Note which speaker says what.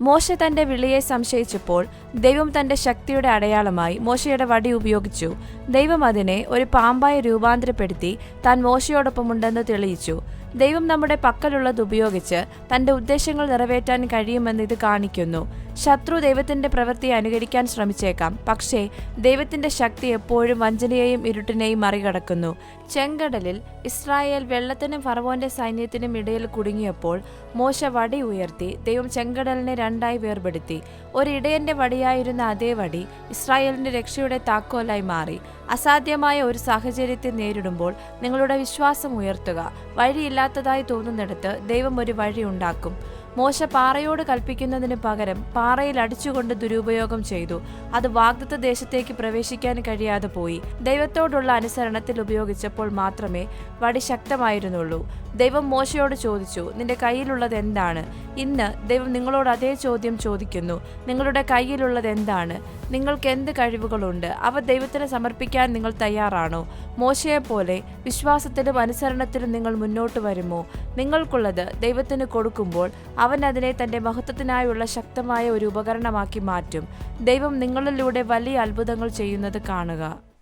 Speaker 1: മോശ തന്റെ വിളിയെ സംശയിച്ചപ്പോൾ ദൈവം തന്റെ ശക്തിയുടെ അടയാളമായി മോശയുടെ വടി ഉപയോഗിച്ചു. ദൈവം അതിനെ ഒരു പാമ്പായി രൂപാന്തരപ്പെടുത്തി താൻ മോശയോടൊപ്പമുണ്ടെന്ന് തെളിയിച്ചു. ദൈവം നമ്മുടെ പക്കലുള്ളത് ഉപയോഗിച്ച് തന്റെ ഉദ്ദേശങ്ങൾ നിറവേറ്റാൻ കഴിയുമെന്ന് ഇത് കാണിക്കുന്നു. ശത്രു ദൈവത്തിന്റെ പ്രവൃത്തിയെ അനുകരിക്കാൻ ശ്രമിച്ചേക്കാം. പക്ഷേ ദൈവത്തിന്റെ ശക്തി എപ്പോഴും വഞ്ചനയെയും ഇരുട്ടിനെയും മറികടക്കുന്നു. ചെങ്കടലിൽ ഇസ്രായേൽ വെള്ളത്തിനും ഫറവോന്റെ സൈന്യത്തിനും ഇടയിൽ കുടുങ്ങിയപ്പോൾ മോശ വടി ഉയർത്തി ദൈവം ചെങ്കടലിനെ രണ്ടായി വേർപെടുത്തി. ഒരിടയന്റെ വടിയായിരുന്ന അതേ വടി ഇസ്രായേലിന്റെ രക്ഷയുടെ താക്കോലായി മാറി. അസാധ്യമായ ഒരു സാഹചര്യത്തെ നേരിടുമ്പോൾ നിങ്ങളുടെ വിശ്വാസം ഉയർത്തുക. വഴിയില്ലാത്തതായി തോന്നുന്നിടത്ത് ദൈവം ഒരു വഴി ഉണ്ടാക്കും മോശ പാറയോട് കൽപ്പിക്കുന്നതിന് പകരം പാറയിൽ അടിച്ചുകൊണ്ട് ദുരുപയോഗം ചെയ്തു. അത് വാഗ്ദത്ത ദേശത്തേക്ക് പ്രവേശിക്കാൻ കഴിയാതെ പോയി. ദൈവത്തോടുള്ള അനുസരണത്തിൽ ഉപയോഗിച്ചപ്പോൾ മാത്രമേ വടി ശക്തമായിരുന്നുള്ളൂ. ദൈവം മോശയോട് ചോദിച്ചു നിന്റെ കയ്യിലുള്ളത് എന്താണ്? ഇന്ന് ദൈവം നിങ്ങളോട് അതേ ചോദ്യം ചോദിക്കുന്നു. നിങ്ങളുടെ കയ്യിലുള്ളത് എന്താണ്? നിങ്ങൾക്ക് എന്ത് കഴിവുകളുണ്ട്? അവ ദൈവത്തിന് സമർപ്പിക്കാൻ നിങ്ങൾ തയ്യാറാണോ? മോശയെപ്പോലെ വിശ്വാസത്തിലും അനുസരണത്തിലും നിങ്ങൾ മുന്നോട്ട് വരുമോ? നിങ്ങൾക്കുള്ളത് ദൈവത്തിന് കൊടുക്കുമ്പോൾ അവൻ അതിനെ തന്റെ മഹത്വത്തിനായുള്ള ശക്തമായ ഒരു ഉപകരണമാക്കി മാറ്റും. ദൈവം നിങ്ങളിലൂടെ വലിയ അത്ഭുതങ്ങൾ ചെയ്യുന്നത് കാണുക.